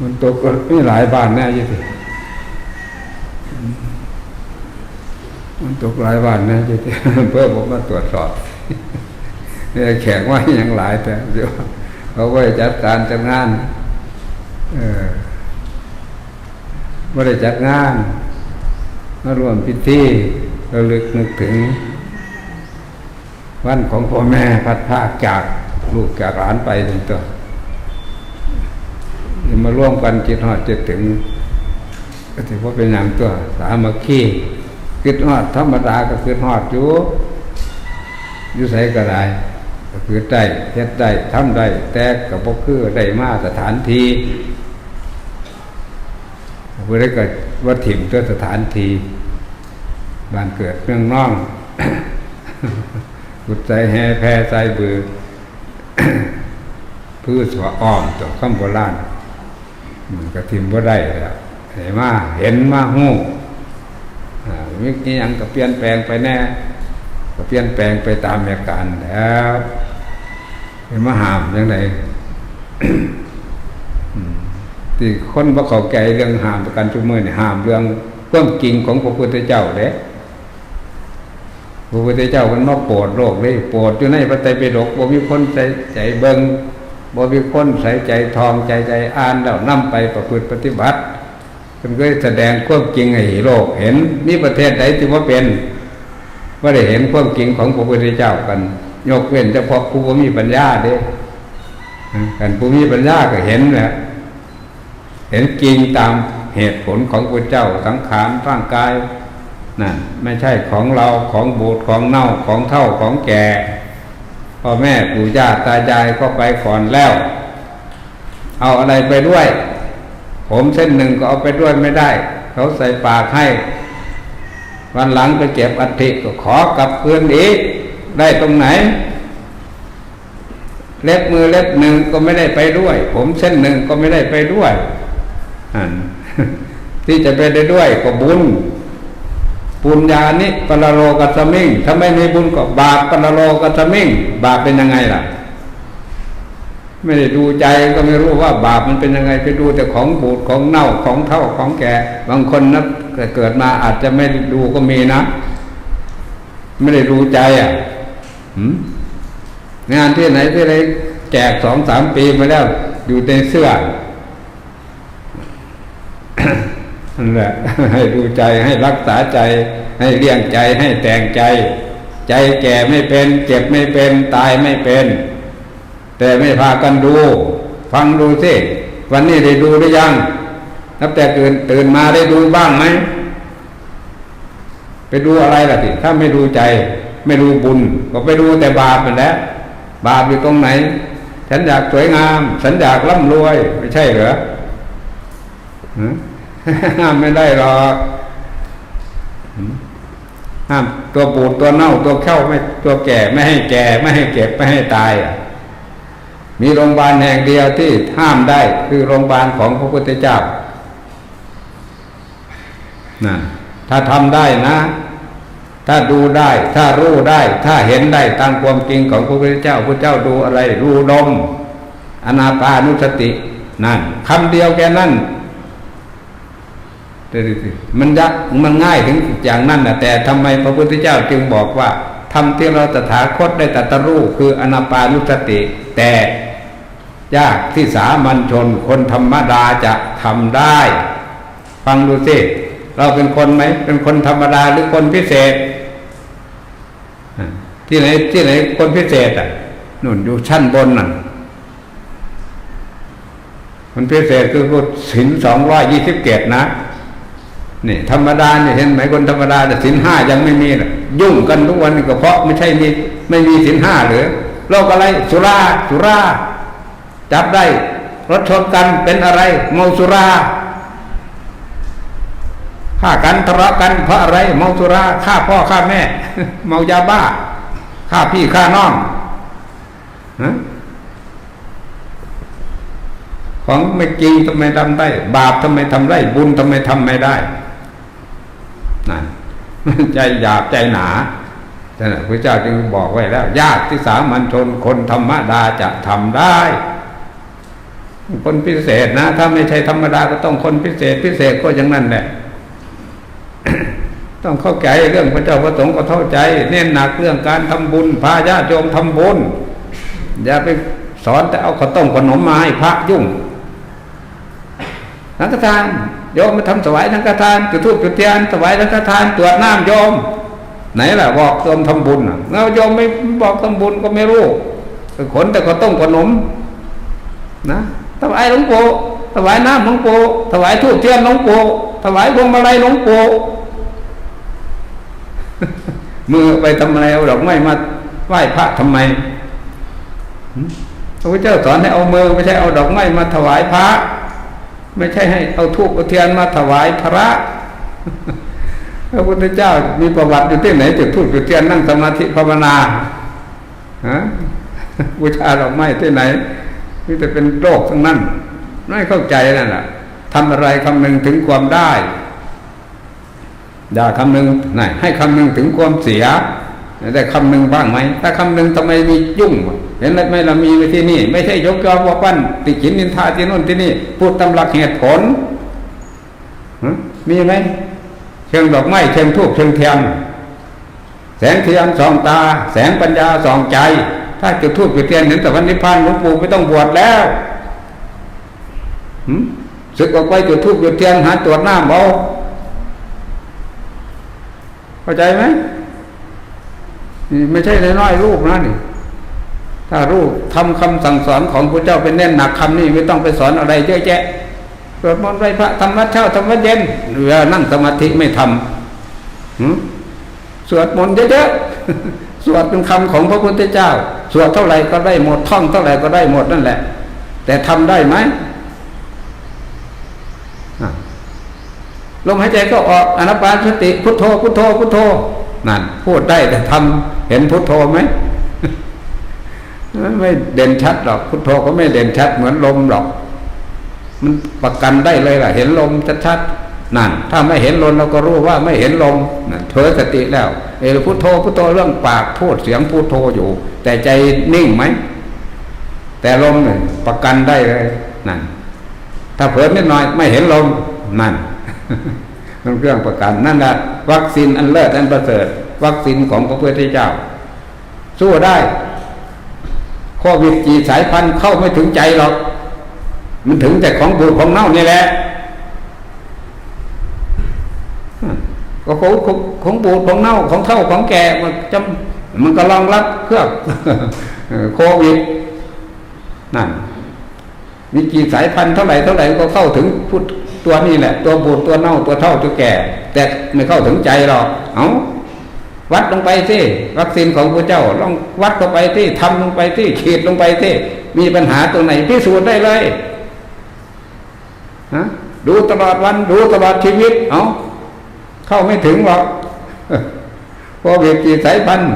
มันตกมีหลายบ้านแน่ยี่สิมันตกหลายบ้านแน่ยี่สิเพื่อผมมาตรวจสอบเนี่ยแข็งว่าอย่างหลายแต่เดี๋ยวเขาไว้จัดการจัดงาน เออไม่ได้จัดงานมาร่วมพิธีระลึกนึกถึง วันของพ่อแม่พัดภาคจากลูกจากหลานไปถึงตัว มาร่วมกันจิตหอดจิตถึง ก็ถือว่าเป็นอย่างตัวสามัคคีคิดหอดธรรมดาก็คือหอดอยู่อยู่ใส่ก็ได้ก็คือได้เฮ็ดได้ทำได้แต่กับพวกคือได้มาสถานที่เพื่อได้กิดว่าถิ่มตัวสถานที่บ้านเกิดเมืองน้องกุดใจแห่แพ่ใจบือพืชสวอ้อมตัวข้ามโบราณ มันก็ทิมว่าได้แล้วเห็นมาเห็นมาหู้วิกนี้ยังก็เปลี่ยนแปลงไปแน่ ก็เปลี่ยนแปลงไปตามอาการ์แล้วเห็นมาหามยังไงที่คนว่าเขาแก่เรื่องหามประกันทุกมือนี่หามเรื่องความจริงของพระพุทธเจ้าเด้พระพุทธเจ้ามันมาโปรดโลกเลยโปรดอยู่ในพระไตรปิฎกบ่มีคนใจใจเบิง บ่มีคนใส่ใจทองใจใจอ่านแล้วนำไปประพฤติปฏิบัติมันก็แสดงความจริงให้โลกเห็นมีประเทศใดที่ว่าเป็นว่าได้เห็นความจริงของพระพุทธเจ้ากัน ยกเว้นเฉพาะผู้มีปัญญาเด้กันผู้มีปัญญาก็เห็นแหละเห็นจริงตามเหตุผลของพระเจ้าสังขารร่างกายนั่นไม่ใช่ของเราของบูดของเน่าของเท่าของแก่ พ่อแม่ปู่ย่าตายายก็ไปก่อนแล้ว เอาอะไรไปด้วย ผมเส้นหนึ่งก็เอาไปด้วยไม่ได้ เขาใส่ปากให้ วันหลังไปเก็บอัฐิก็ขอกลับคืนอีกได้ตรงไหน เล็บมือเล็บหนึ่งก็ไม่ได้ไปด้วย ผมเส้นหนึ่งก็ไม่ได้ไปด้วยอันที่จะไปได้ด้วยก็บุญ ปุญญานิปรโลกัสมิงถ้าไม่มีบุญก็บาปปรโลกัสมิงบาปเป็นยังไงล่ะ ไม่ได้ดูใจก็ไม่รู้ว่าบาปมันเป็นยังไง ไปดูแต่ของบูดของเน่าของเท่าของแก่ บางคนนะเกิดมาอาจจะไม่ดูก็มีนะ ไม่ได้ดูใจอะงานที่ไหนที่ไหนแจกสองสามปีมาแล้ว อยู่ในเสื้อ นั่น แหละให้ดูใจให้รักษาใจ ให้เลี้ยงใจให้แต่งใจ ใจแก่ไม่เป็น เจ็บไม่เป็นตายไม่เป็น แต่ไม่พากันดู ฟังดูสิวันนี้ได้ดูหรือยังนับแต่ตื่นตื่นมาได้ดูบ้างไหมไปดูอะไรล่ะสิถ้าไม่ดูใจ ไม่ดูบุญ ก็ไปดูแต่บาปนั่นแหละบาปอยู่ตรงไหน ฉันอยากสวยงาม ฉันอยากร่ำรวย ไม่ใช่เหรอ ห้ามไม่ได้หรอกห้ามตัวปูดตัวเน่าตัวเข้าไม่ตัวแก่ไม่ให้แก่ไม่ให้เก็บไม่ให้ตายอะมีโรงพยาบาลแห่งเดียวที่ห้ามได้คือโรงพยาบาลของพระพุทธเจ้านะถ้าทำได้นะ ถ้าดูได้ ถ้ารู้ได้ ถ้าเห็นได้ตามความจริงของพระพุทธเจ้าพระเจ้าดูอะไร รู้ลมอนาปานุสติ นั่นคำเดียวแค่นั้น มันยักมันง่ายถึงอย่างนั้นนะแต่ทำไมพระพุทธเจ้าจึงบอกว่าทำที่เราตถาคตได้ตรัสรู้คืออนาปานุสติ แต่ยากที่สามัญชนคนธรรมดาจะทำได้ ฟังดูสิเราเป็นคนไหมเป็นคนธรรมดาหรือคนพิเศษ ที่ไหนที่ไหนคนพิเศษอะนุ่นอยู่ชั้นบนน่ะมันพิเศษคือพูดสินสองร้อยยี่สิบเกตนะ นี่ธรรมดาเนี่ยเห็นไหมคนธรรมดาแต่สินห้ายังไม่มีเลยยุ่งกันทุกวันก็เพราะไม่ใช่มีไม่มีสินห้าหรือโรคอะไรสุราสุราจับได้รถชนกันเป็นอะไรเมาสุราฆ่ากันทะเลาะกันเพราะอะไรเมาสุราฆ่าพ่อฆ่าแม่ เมายาบ้าฆ่าพี่ฆ่าน้องของไม่จริงทำไมทำได้ บาปทำไมทำได้ บุญทำไมทำไม่ได้ นั่นใจหยาบใจหนาแต่พระเจ้าจึงบอกไว้แล้ว ยากที่สามัญชนคนธรรมดาจะทำได้ คนพิเศษนะ ถ้าไม่ใช่ธรรมดาก็ต้องคนพิเศษ พิเศษก็อย่างนั้นแหละต้องเข้าใจเรื่องพระเจ้าพระสงฆ์ก็เข้าใจ เน้นหนักเรื่องการทำบุญพาญาติโยมทำบุญอย่าไปสอนแต่เอาข้าวต้มขนมมาให้พระยุ่งสังฆทาน โยมมาทำถวายสังฆทานจุดธูปจุดเทียนถวายสังฆทานตรวจน้ำโยม ไหนล่ะบอกโยมทำบุญน่ะแล้วโยมไม่บอกทำบุญก็ไม่รู้ขนแต่ข้าวต้มขนมนะถวายหลวงปู่ถวายน้ำหลวงปู่ถวายทูบเทียนหลวงปู่ถวายพวงมาลัยหลวงปู่มือไปทำอะไรเอาดอกไม้มาไหว้พระทำไมพระพุทธเจ้าสอนให้เอามือไม่ใช่เอาดอกไม้มาถวายพระ ไม่ใช่ให้เอาทูบเอาเทียนมาถวายพระพระพุทธเจ้ามีประวัติอยู่ที่ไหนจุดทูบจุดเทียนนั่งสมาธิภาวนาฮะบูชาดอกไม้ที่ไหนนี่แต่เป็นโรคทั้งนั้นไม่เข้าใจนั่นแหละทำอะไรคำนึงถึงความได้อย่าคำนึงไหนให้คำนึงถึงความเสียได้คำนึงบ้างไหมถ้าคำนึงทำไมมียุ่ง เห็นไหมเรามีไว้ที่นี่ ไม่ใช่ยกยอว่าปั้นติขินนินทาที่นู่นที่นี่ พูดตำหลักเหตุผลมีไหมเชิงดอกไม้เชิงทูบเชิงเทียนแสงเทียนสองตา แสงปัญญาสองใจ ถ้าจุดทูบจุดเทียนเห็นแต่วันนิพพานหลวงปู่ไม่ต้องบวชแล้วหึศึกออกไปจุดทูบจุดเทียนหาตรวจหน้าเบาเข้าใจไหมไม่ใช่น้อยรูปนะนี่ ถ้ารูปทำคำสั่งสอนของพระเจ้าเป็นแน่นหนักคำนี้ไม่ต้องไปสอนอะไรเยอะแยะสวดมนต์ไหว้พระทำวัดเช้าทำวัดเย็นหรือนั่งสมาธิไม่ทำสวดมนต์เยอะๆสวดเป็นคำของพระพุทธเจ้า สวดเท่าไหร่ก็ได้หมดท่องเท่าไหร่ก็ได้หมดนั่นแหละ แต่ทำได้ไหมลมหายใจก็ออกอนัปานสติ พุทโธพุทโธพุทโธนั่นพูดได้แต่ทำเห็นพุทโธไหม ไม่เด่นชัดหรอกพุทโธก็ไม่เด่นชัดเหมือนลมหรอก มันประกันได้เลยล่ะ เห็นลมชัดๆนั่น ถ้าไม่เห็นลมเราก็รู้ว่าไม่เห็นลมนั่นเผลอสติแล้ว เออพุทโธพุทโธเรื่องปากพูดเสียงพุทโธอยู่ แต่ใจนิ่งไหมแต่ลมเนี่ยประกันได้เลยนั่นถ้าเผลอนิดหน่อยไม่เห็นลมนั่นมันเครื่องประกันนั่นแหละวัคซีนอันเลิศอันประเสริฐวัคซีนของพระพุทธเจ้า สู้ได้ โควิดจีสายพันธุ์เข้าไม่ถึงใจหรอก มันถึงแต่ของบูดของเน่านี่แหละก็ของของของบูดของเน่าของเท่าของแก่มันจำมันก็รองรับเครื่องโควิดนั่นมีกี่สายพันธุ์เท่าไหร่เท่าไหร่ก็เข้าถึงพุทตัวนี้แหละ ตัวบูดตัวเน่าตัวเท่าตัวแก่ แต่ไม่เข้าถึงใจหรอกเอา วัดลงไปที่วัคซีนของพระเจ้าลองวัดลงไปที่ทำลงไปที่ขีดลงไปที่มีปัญหาตรงไหนพิสูจน์ได้เลยฮะดูตลอดวันดูตลอดชีวิต เอาเข้าไม่ถึงหรอกพอเวียกี่สายพันธุ์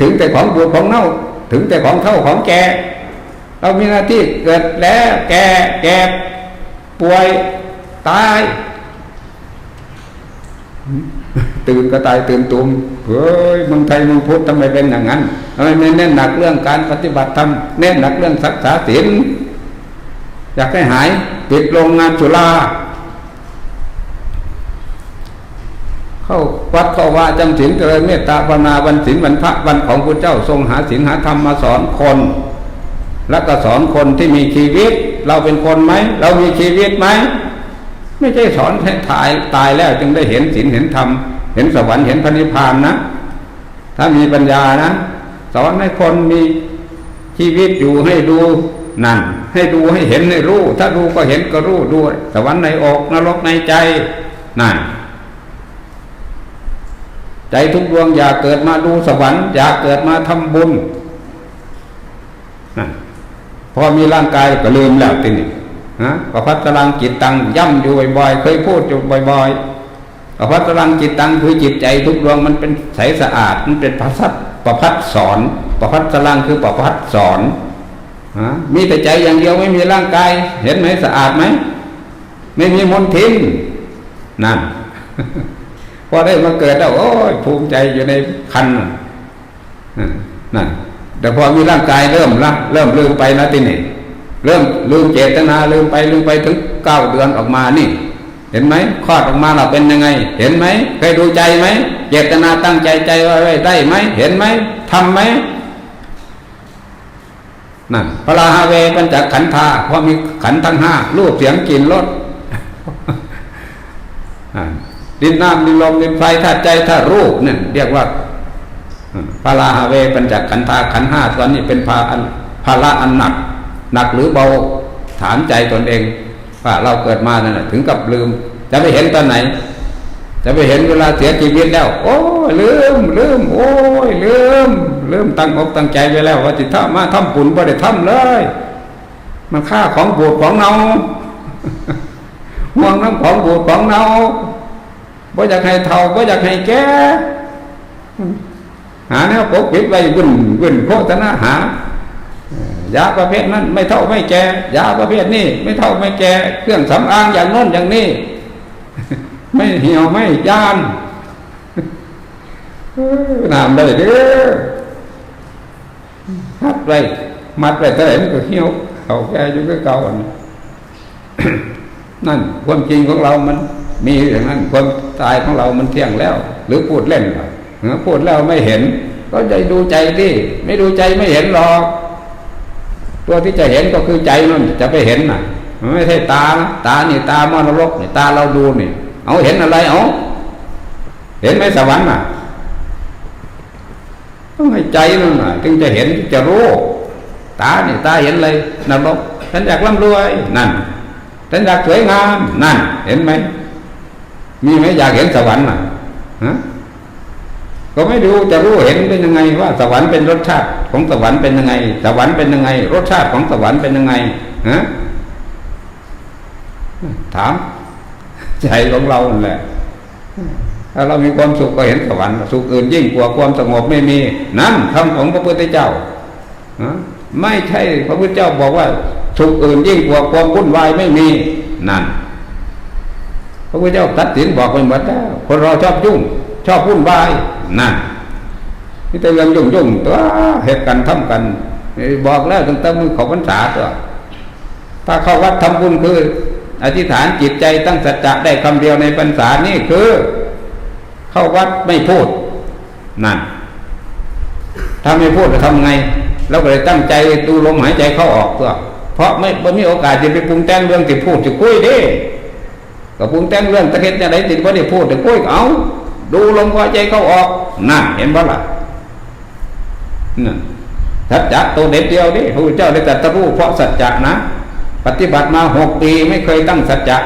ถึงแต่ของบูดของเน่า ถึงแต่ของเท่าของแก่ เรามีหน้าที่เกิดแล้วแก่แก่ป่วยตาย ตื่นก็ตายตื่นตุมเฮ้ยเมืองไทยเมืองพุทธทำไมเป็นอย่างนั้นทำไมไม่เน้นหนักเรื่องการปฏิบัติธรรมเน้นหนักเรื่องศักษาศีลอยากให้หายปิดโรงงานสุราเข้าวัดเข้าว่าจำศีลเจริญเมตตาภาวนาวันศีลวันพระวันของพระเจ้าทรงหาศีลหาธรรมมาสอนคน แล้วก็สอนคนที่มีชีวิต เราเป็นคนไหมเรามีชีวิตไหมไม่ใช่สอนให้ตายตายแล้วจึงได้เห็นศีลเห็นธรรม เห็นสวรรค์เห็นพระนิพพานนะ ถ้ามีปัญญานะ สอนให้คนมีชีวิตอยู่ให้ดูนั่น ให้ดูให้เห็นให้รู้ ถ้าดูก็เห็นก็รู้ด้วย สวรรค์ในอกนรกในใจนั่นใจทุกดวงอยากเกิดมาดูสวรรค์อยากเกิดมาทำบุญนั่นพอมีร่างกายก็ลืมแล้วทีนี้ฮะประพัฒลังจิตตังย่ำอยู่บ่อยๆเคยพูดอยู่บ่อย ๆ ประพัฒลังจิตตังคือจิตใจทุกดวงมันเป็นใสสะอาด มันเป็นประพัดประพัดสอนประพัฒลังคือประพัดสอนมีแต่ใจอย่างเดียวไม่มีร่างกาย เห็นไหมสะอาดไหมไม่มีมลทินนั่นพอได้มาเกิดแล้วโอ้ยภูมิใจอยู่ในคันนั่นแต่พอมีร่างกายเริ่มละเริ่มลืมไปแล้วทีนี้เริ่มลืมเจตนาลืมไปลืมไปถึงเก้าเดือนออกมานี่ เห็นไหมคลอดออกมาเราเป็นยังไง เห็นไหมเคยดูใจไหมเจตนาตั้งใจใจไว้ได้ไหมเห็นไหมทำไหมนั่นพระราหาเวปัญจขันธาเพราะมีขันทั้งห้ารูปเสียงกลิ่นรสดินน้ำดินลมดินไฟธาตุใจธาตุรูปเนี่ยเรียกว่าพระราหาเวปัญจขันธาขันห้าตอนนี้เป็นภาอันภาระอันหนัก หนักหรือเบาถามใจตนเอง ว่าเราเกิดมานั่นน่ะถึงกับลืม จะไปเห็นตอนไหน จะไปเห็นเวลาเสียชีวิตแล้ว โอ้ลืมลืมโอ้ยลืมลืมตั้งอกตั้งใจไว้แล้ว ว่าจิตถ้ามาทำปุญบ่ได้ทำเลย มันค่าของบูดของเนาห่วงน้ำของบูดของเนาบ่อยากให้เท่าบ่อยากให้แก่หาแนวปกปิดไว้วุ่นวุ่นโฆษณาหา ยาประเภทนั้นไม่เท่าไม่แก่ยาประเภทนี้ไม่เท่าไม่แก่เครื่องสำอางอย่างน้นอย่างนี้ ไม่เหี่ยวไม่ยานนามได้เด้อมัดไว้มัดไว้เท่าไหร่มันก็เหี่ยวเขาแก่อยู่ก็เก่าอันนั่นความจริงของเรามัน มีอย่างนั้นความตายของเรามันเที่ยงแล้ว หรือพูดเล่นเหรอเออพูดแล้วไม่เห็น ก็ใจดูใจที่ไม่ดูใจไม่เห็นหรอก ตัวที่จะเห็นก็คือใจนั่นจะไปเห็นน่ะมันไม่ใช่ตาตานี่ตามอนรกนี่ตาเราดูนี่ เอาเห็นอะไรเอาเห็นไหมสวรรค์น่ะต้องให้ใจนั่นน่ะถึงจะเห็นถึงจะรู้ตานี่ตาเห็นอะไรนรกฉันอยากร่ำรวยนั่นฉันอยากสวยงามนั่น เห็นไหมมีไหมอยากเห็นสวรรค์น่ะฮะ ก็ไม่ดูจะรู้เห็นเป็นยังไงว่าสวรรค์เป็นรสชาติของสวรรค์เป็นยังไง สวรรค์เป็นยังไง รสชาติของสวรรค์เป็นยังไงฮะถามใจของเราแหละถ้าเรามีความสุขก็เห็นสวรรค์สุขอื่นยิ่งกว่าความสงบไม่มี นั่นคำของพระพุทธเจ้าฮะไม่ใช่พระพุทธเจ้าบอกว่า สุขอื่นยิ่งกว่าความวุ่นวายไม่มี นั่น พระพุทธเจ้าตัดสินบอกไปหมดแล้วคนเราชอบยุ่ง ชอบวุ่นวายนั่นนี่แต่เรื่องยุ่งยุ่งตัวเหตุกันทำกัน บอกแล้วตั้งแต่มือเขาพรรษาตัวถ้าเข้าวัดทำบุญคือ อธิษฐานจิตใจตั้งสัจจะได้คำเดียวในพรรษานี่คือ เข้าวัดไม่พูดนั่นถ้าไม่พูดจะทำไงเราก็เลยตั้งใจดูลมหายใจเข้าออกตัวเพราะไม่ไม่มีโอกาสจะไปปรุงแต่งเรื่องที่พูดจะคุยเด้ก็ปรุงแต่งเรื่องตะเข็ดจะไหนติดว่าได้พูดแต่คุยก็เอา ดูลมหายใจเข้าออกนั่นเห็นบ่ล่ะนั่นสัจจะตัวเด็ดเดียวนี่พระพุทธเจ้าได้ตรัสรู้เพราะสัจจะนะ ปฏิบัติมาหกปีไม่เคยตั้งสัจจะ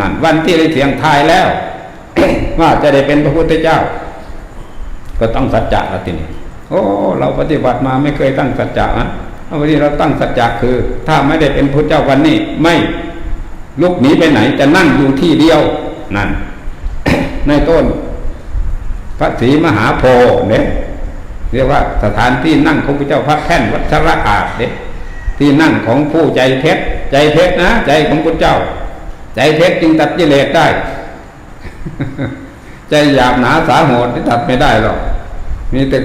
นั่นวันที่ได้เสียงทายแล้ว ว่าจะได้เป็นพระพุทธเจ้า ก็ต้องสัจจะละทีนี้โอ้เราปฏิบัติมาไม่เคยตั้งสัจจะนะวันนี้เราตั้งสัจจะคือ ถ้าไม่ได้เป็นพระเจ้าวันนี้ ไม่ลุกหนีไปไหนจะนั่งอยู่ที่เดียวนั่นในต้น พระศรีมหาโพธิ์เนี่ยเรียกว่าสถานที่นั่งของพระเจ้าพระแท่นวัชระอาจเนี่ยที่นั่งของผู้ใจเพชรใจเพชรนะ ใจของพระเจ้า ใจเพชรจึงตัดกิเลสได้ ใจหยาบหนาสาโหดที่ตัดไม่ได้หรอกมีแต่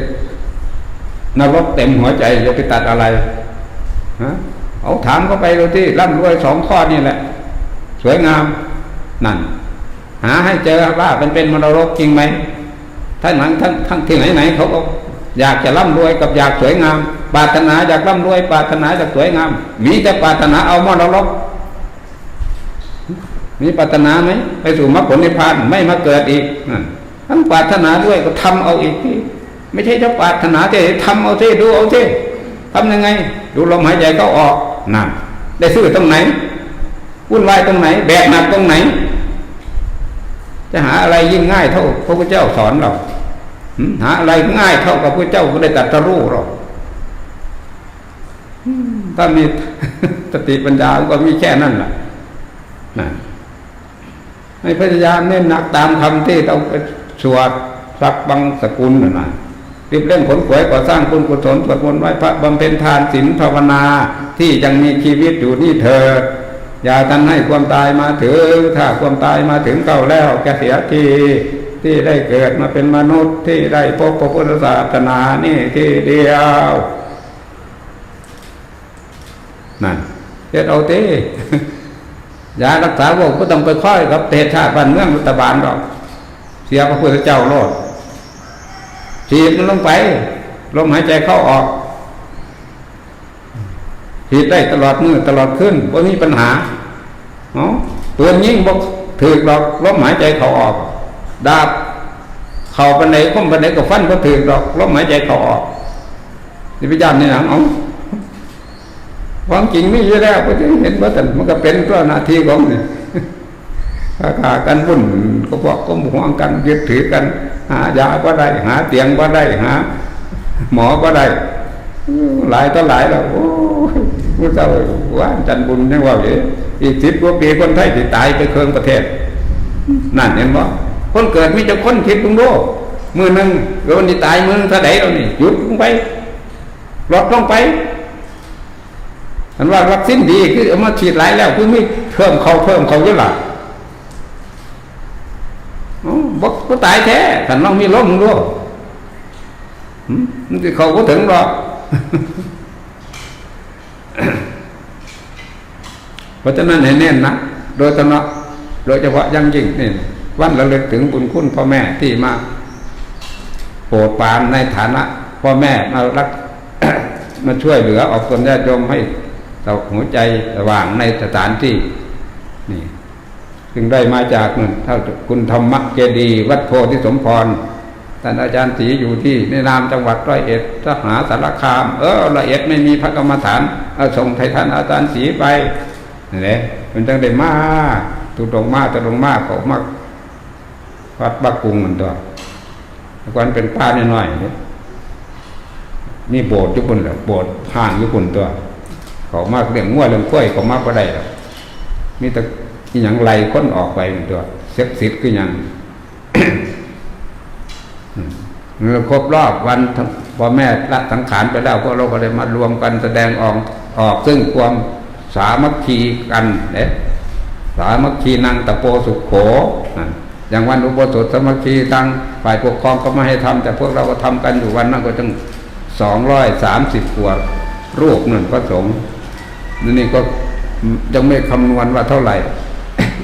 นรกเต็มหัวใจจะไปตัดอะไรฮะเอาถามเข้าไปดูที่ร่ำรวยสองข้อนี่แหละ สวยงามนั่น หาให้เจอว่าเป็นเป็นมรรกจริงไหม ท่านหนังท่านทั้งที่ไหนไหนเขาก็อยากจะร่ำรวยกับอยากสวยงาม ปรารถนาอยากร่ำรวย ปรารถนาอยากสวยงาม มีแต่ปรารถนาเอามรรกมีปรารถนาไหมไปสู่มรรคผลนิพพานไม่มาเกิดอีกทั้งปรารถนาด้วยก็ทำเอาอีกที่ไม่ใช่จะปรารถนาแต่ทำเอาเท่ดูเอาเท่ทำยังไง ดูลมหายใจเข้าออกนั่นได้ซื้อตรงไหนวุ่นวายตรงไหน แบกหนักตรงไหน จะหาอะไรยิ่งง่ายเท่าพระพุทธเจ้าสอนเราหาอะไรง่ายเท่ากับพระเจ้าก็ได้ตรัสรู้หรอกถ้ามีสติปัญญาก็มีแค่นั้นแหละนะให้พยายามเน้นหนักตามคำที่เราไปสวดสักบังสกุลนะรีบเร่งขนขวยก่อสร้างคุณกุศลสวดมนต์ไหว้พระบำเพ็ญทานศีลภาวนาที่ยังมีชีวิตอยู่นี่เธอ อย่าทันให้ความตายมาถึง ถ้าความตายมาถึงเก่าแล้วแกเสียทีที่ได้เกิดมาเป็นมนุษย์ที่ได้พบพระพุทธศาสนานี่ที่เดียวนั่นเฮ็ดเอาเต้ยารักษาโรคก็ต้องไปค่อยกับเทศชาติบ้านเมืองรัฐบาลหรอกเสียพระพุทธเจ้าโลดฉีดมันลงไปลมหายใจเข้าออก ฉีดได้ตลอดมือตลอดขึ้นบ่มีปัญหาเนาะปืนยิงบ่ถือหรอกลมหายใจเขาออก ดาบเข่าปันไหนคมปันไหนก็ฟันก็ถือดอกลมหายใจเขาออกนี่ไปย่านในหนังเอาความจริงมีอยู่แล้วก็จะเห็นว่าแต่มันก็เป็นตัวหน้าที่ของนี่ขาขากันวุ่นก็บอกก็ห่วงกันยึดถือกัน หายาก็ได้ หาเตียงก็ได้หาหมอก็ได้ หลายต่อหลายแล้วโอ้ ผู้เจ้าว่าจันบุญยังว่าอยู่อีกสิบกว่าปีคนไทยที่ตายไปเครื่องประเทศ นั่นเห็นบ่คนเกิดมีแต่คนคิดตรงโลกมือหนึ่งเดี๋ยววันที่ตายมือหนึ่งเท่าไหร่แล้วนี่หยุดลงไปลดลงไปอันว่าวัคซีนดีคือเอามาฉีดหลายแล้วคือไม่เพิ่มเขาเพิ่มเขาเยอะล่ะอ๋อบอกก็ตายแท้ขันน้องมีล้มด้วยหืมมันจะเขาก็ถึงหรอก เพราะฉะนั้นให้แน่นนะโดยเฉพาะโดยเฉพาะยังยิ่งนี่วันระลึกถึงบุญคุณพ่อแม่ที่มาโปรดปานในฐานะพ่อแม่มารักมาช่วยเหลือออกตนญาติโยมให้เราหัวใจสว่างในสถานที่ นี่ จึงได้มาจากนั่นเท่าคุณธรรมเจดีวัดโพธิสมพรท่านอาจารย์ศรีอยู่ที่ในนามจังหวัดร้อยเอ็ดทหาสารคาม เออร้อยเอ็ดไม่มีพระกรรมฐานเอาส่งไทยท่านอาจารย์ศรีไป นี่แหละมันจังได้มาตุตรงมาตุตรงมาเขามาวัดบักกุงมันตัวต่ก่อนเป็นป้าน้อยๆเนี่ยมีโบสถ์ทุกคนแหละโบสถ์ห่างทุกคนตัว เขามากเรื่องง่วเรื่องกล้วยเขามากก็ได้หรอกมีแต่อย่างไรค้นออกไปเป็นตัวเซ็กซิตก็ยังเมื่อครบรอบวันทั้งพ่อแม่ละสังขารไปแล้วพวกเราก็เลยมารวมกันแสดงออกออกซึ่งความ สามัคคีกันเนี่ยสามัคคีนางตะโปสุขโขนั่นอย่างวันอุโบสถสามัคคีทางฝ่ายปกครองก็ไม่ให้ทำแต่พวกเราก็ทำกันอยู่วันนั้นก็ตั้งสองร้อยสามสิบกว่ารูปนั่นพระสงฆ์นี่ก็ยังไม่คำนวณว่าเท่าไหร่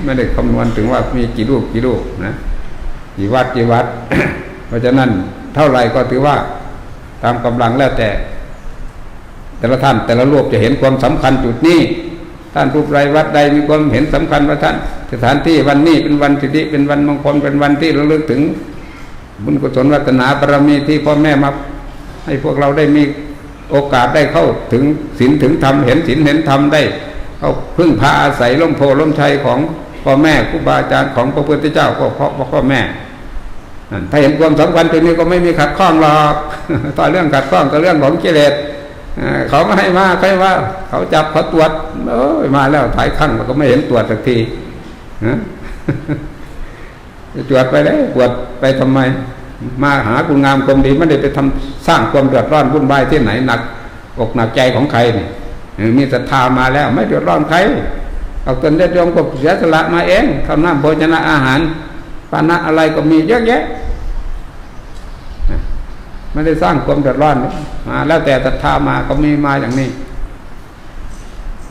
ไม่ได้คำนวณถึงว่ามีกี่รูปกี่รูปนะกี่วัดกี่วัด เพราะฉะนั้นเท่าไหร่ก็ถือว่าตามกำลังแล้วแต่ แต่ละท่านแต่ละรูปจะเห็นความสำคัญจุดนี้ ท่านรูปไรวัดใดมีความเห็นสำคัญว่าท่านสถานที่วันนี้เป็นวันสิทธิเป็นวันมงคลเป็นวันที่เระลึกถึง บุญกุศลวัฒนาบารมีที่พ่อแม่มาให้พวกเราได้มีโอกาสได้เข้าถึงศีลถึงธรรมเห็นศีลเห็นธรรมได้เขาพึ่งพาอาศัยล่มโพล่มชัยของพ่อแม่ครูบาอาจารย์ของพระพุทธเจ้าก็เพราะพ่อแม่ถ้าเห็นความสำคัญตรงนี้ก็ไม่มีขัดข้องหรอกต่อเรื่องขัดข้องก็เรื่องของกิเลส เขาไม่ให้มาใครว่า เขาจับเขาตรวจเอ้ยมาแล้วถ่ายครั้งมันก็ไม่เห็นตรวจสักทีฮะตรวจไปเลยตรวจไปทำไม มาหาคุณงามความดีไม่ได้ไปทำสร้างความเดือดร้อนวุ่นวายที่ไหนหนักอกหนักใจของใครนี่มีศรัทธามาแล้ว ไม่เดือดร้อนใครเอาตนได้ยมก็เสียสละมาเองทำน้ำโภชนะอาหารปานะอะไรก็มีเยอะแยะ ไม่ได้สร้างความเดือดร้อนมาแล้วแต่ศรัทธามาก็มีมาอย่างนี้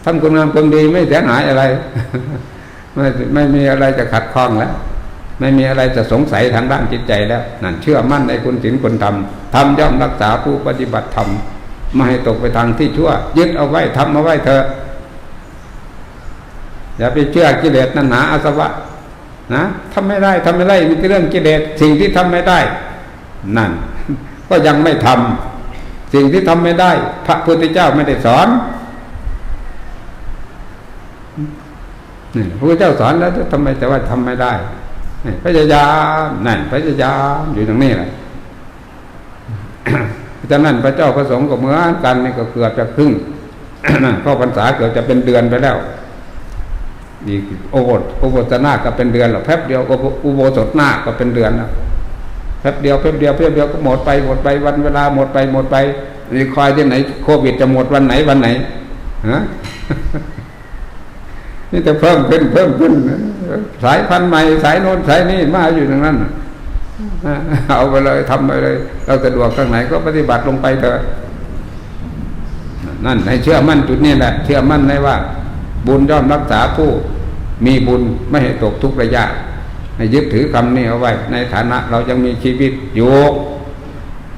ทำคุณงามความดีไม่เสียหายอะไร ไม่ไม่มีอะไรจะขัดข้องแล้ว ไม่มีอะไรจะสงสัยทางด้านจิตใจแล้ว นั่นเชื่อมั่นในคุณศีลคุณธรรมทำย่อมรักษาผู้ปฏิบัติธรรมไม่ให้ตกไปทางที่ชั่ว ยึดเอาไว้ทำเอาไว้เถอะอย่าไปเชื่อกิเลสนันหาอาสวะนะทำไม่ได้ทำไม่ได้มีแต่เรื่องกิเลสสิ่งที่ทำไม่ได้ นั่น ก็ยังไม่ทำสิ่งที่ทำไม่ได้ พระพุทธเจ้าไม่ได้สอนนี่พระพุทธเจ้าสอนแล้วทำไมแต่ว่าทำไม่ได้พยายามนั่นพยายามอยู่ตรงนี้แหละเพราะฉะนั้นพระเจ้าพระสงฆ์ก็เหมือนกันนี่ก็เกือบจะครึ่งเข้าพรรษาเกือบจะเป็นเดือนไปแล้วอีกโอโบสโอโบสนาคก็เป็นเดือนหรอกแป๊บเดียวอุโบสถนาคก็เป็นเดือนแล้ว แป๊บเดียวแป๊บเดียวแป๊บเดียวก็หมดไปหมดไปวันเวลาหมดไปหมดไปนี่คอยที่ไหนโควิดจะหมดวันไหนวันไหนฮะนี่จะเพิ่มขึ้นเพิ่มขึ้นสายพันธุ์ใหม่สายโน้นสายนี้มาอยู่ตรงนั้นเอาไปเลยทำไปเลย เราสะดวกทางไหนก็ปฏิบัติลงไปเถอะนั่นให้เชื่อมั่นจุดนี้แหละ เชื่อมั่นในว่า บุญย่อมรักษาผู้ มีบุญไม่ให้ตกทุกระยะ ให้ยึดถือคำนี้เอาไว้ ในฐานะเรายังมีชีวิตอยู่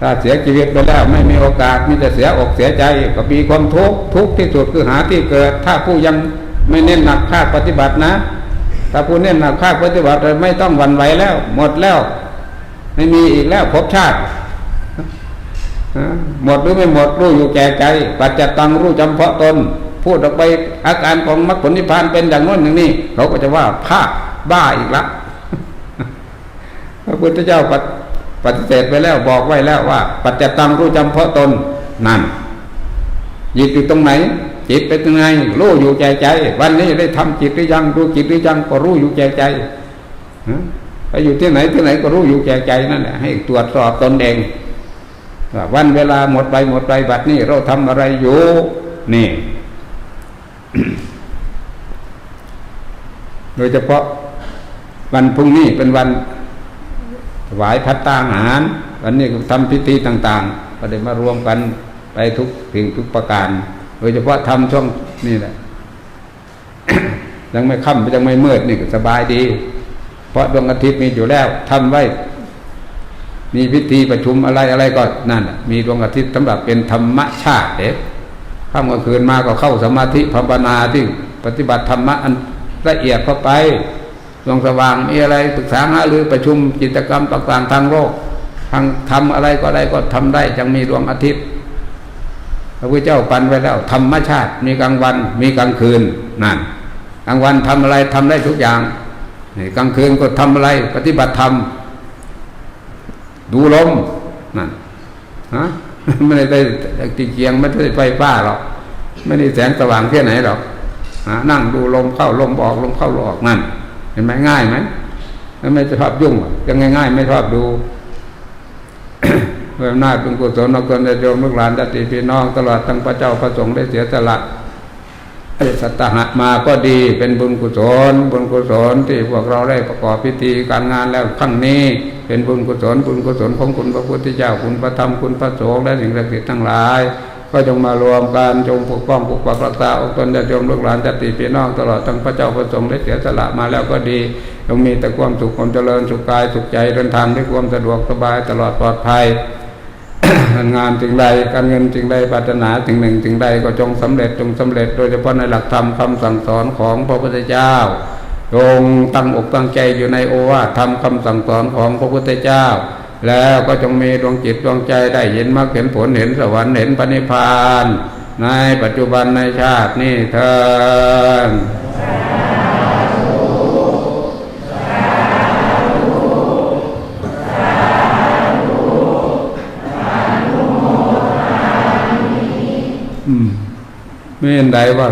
ถ้าเสียชีวิตไปแล้วไม่มีโอกาสมีแต่เสียอกเสียใจก็มีความทุกข์ทุกข์ที่สุดคือหาที่เกิด ถ้าผู้ยังไม่เน้นหนักภาคปฏิบัตินะ ถ้าผู้เน้นหนักภาคปฏิบัติไม่ต้องหวั่นไหวแล้ว หมดแล้ว ไม่มีอีกแล้วภพชาติหมดหรือไม่หมดรู้อยู่แก่ใจ ปัจจตังรู้จำเพาะตน พูดออกไปอาการของมรรคผลนิพพานเป็นอย่างโน้นอย่างนี้ เขาก็จะว่าภาคบ้าอีกละ พระพุทธเจ้าปฏิปฏิเสธไปแล้วบอกไว้แล้วว่า ปัจจตังรู้จำเพาะตนนั่นจิตอยู่ตรงไหน จิตไปตรงไหนรู้อยู่แก่ใจ วันนี้ได้ทำจิตหรือยังดูจิตหรือยังก็รู้อยู่แก่ใจไปอยู่ที่ไหนที่ไหนก็รู้อยู่แก่ใจนั่นแหละให้ตรวจสอบตนเองวันเวลาหมดไปหมดไปบัดนี้เราทำอะไรอยู่ นี่ โดยเฉพาะวันพรุ่งนี้เป็นวัน ถวายพัตตาหาร วันนี้ก็ทำพิธีต่างๆ ก็ได้มารวมกันไปทุกสิ่งทุกประการ โดยเฉพาะทำช่วงนี่แหละยังไม่ค่ำยังไม่มืดนี่ก็สบายดี เพราะดวงอาทิตย์มีอยู่แล้วทำไว้ มีพิธีประชุมอะไรอะไรก็นั่นนะมีดวงอาทิตย์สำหรับเป็นธรรมชาติเด็กค่ำกลางคืนมาก็เข้าสมาธิภาวนาที่ปฏิบัติธรรมะอันละเอียดเข้าไป ดวงสว่างมีอะไรปรึกษาหารือประชุมกิจกรรมต่างๆทางโลกทางทำอะไรก็ได้ก็ทำได้จังมีดวงอาทิตย์พระพุทธเจ้าปันไว้แล้วธรรมชาติมีกลางวันมีกลางคืนนั่นกลางวันทำอะไรทำได้ทุกอย่างกลางคืนก็ทำอะไร ปฏิบัติธรรมดูลมนั่นฮะไม่ได้ได้ติเกียงไม่ได้ไฟฟ้าหรอกไม่ได้แสงสว่างแค่ไหนหรอกนั่งดูลมเข้าลมออกลมเข้าลมออกนั่น ห็นไหมง่ายไหมแล้วไม่ชอบยุ่งยังง่ายๆไม่ชอบดูเมื่อหน้าเป็นกุศลนกตนโยมลูกหลานญาติพี่น้องตลอดทั้งพระเจ้าพระสงฆ์ได้เสียสละได้สัตหะมาก็ดีเป็นบุญกุศล บุญกุศลที่พวกเราได้ประกอบพิธีการงานแล้วครั้งนี้ เป็นบุญกุศลบุญกุศลของคุณพระพุทธเจ้าคุณพระธรรมคุณพระสงฆ์และสิ่งศักดิ์สิทธิ์ทั้งหลาย ก็จงมารวมกันจงปกป้องปกปักรักษาอกตนญาติโยมลูกหลานญาติพี่น้องตลอดทั้งพระเจ้าพระสงฆ์ได้เสียสละมาแล้วก็ดีจงมีแต่ความสุขความเจริญสุขกายสุขใจเดินทางด้วยความสะดวกสบายตลอดปลอดภัยงานสิ่งใดการเงินสิ่งใดปรารถนาสิ่งหนึ่งสิ่งใดก็จงสำเร็จจงสำเร็จโดยเฉพาะในหลักธรรมคำสั่งสอนของพระพุทธเจ้าจงตั้งอกตั้งใจอยู่ในโอวาทธรรมคำสั่งสอนของพระพุทธเจ้า แล้วก็จงมีดวงจิตดวงใจได้เห็นมรรคเห็นผลเห็นสวรรค์เห็นพระนิพาน ในปัจจุบันในชาตินี้เถิดอืมไม่เห็นใดว่า